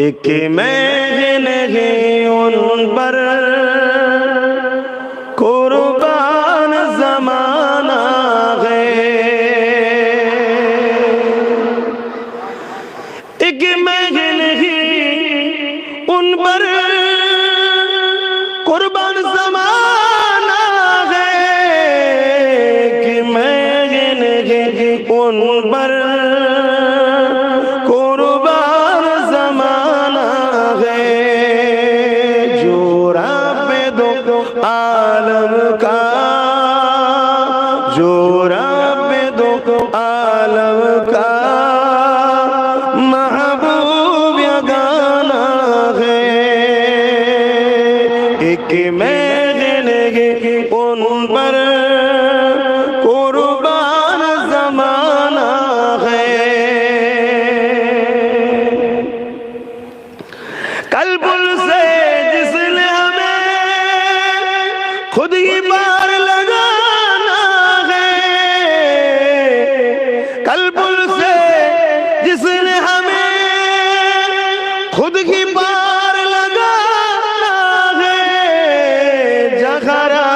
एक मैं नहीं उन पर कुर्बान जमाना है। एक मैं नहीं उन पर कुर्बान जमाना है। कि मैं नहीं उन पर जो रब दो आलम का महबूब या गाना है एक मैं लगे उन पर कुर्बान जमाना है कलबुल से जिसने हमें खुद ही बार लगाना खुद ही बार लगाना है जखरा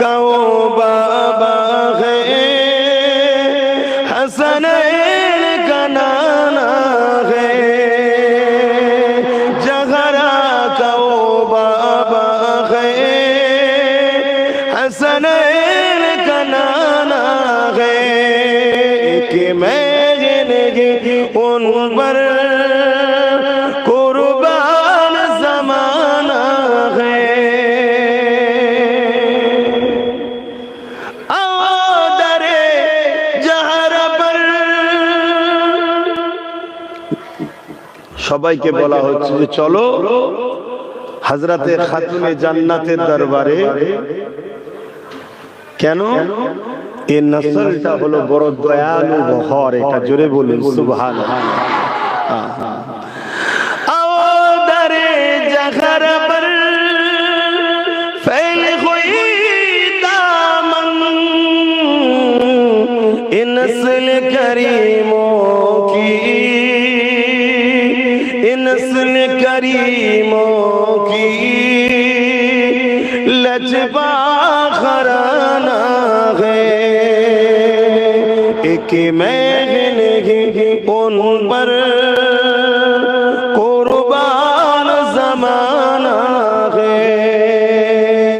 कहो बाबा है हसनैन का नाना है जगरा कहो बाबा है हसनैन का नाना है कि मैं जिंदगी उन पर সবাইকে বলা হচ্ছে যে চলো হাজরাতে খাতুনে জান্নাতের দরবারে কেন? এর নাসলটা হলো বড় দয়ালু ঘর এটা জোরে বলুন সুবহান আও দারে জাখার পর করিমো کریموں کی لجبا خرانہ ہے۔ ایک میں ان پر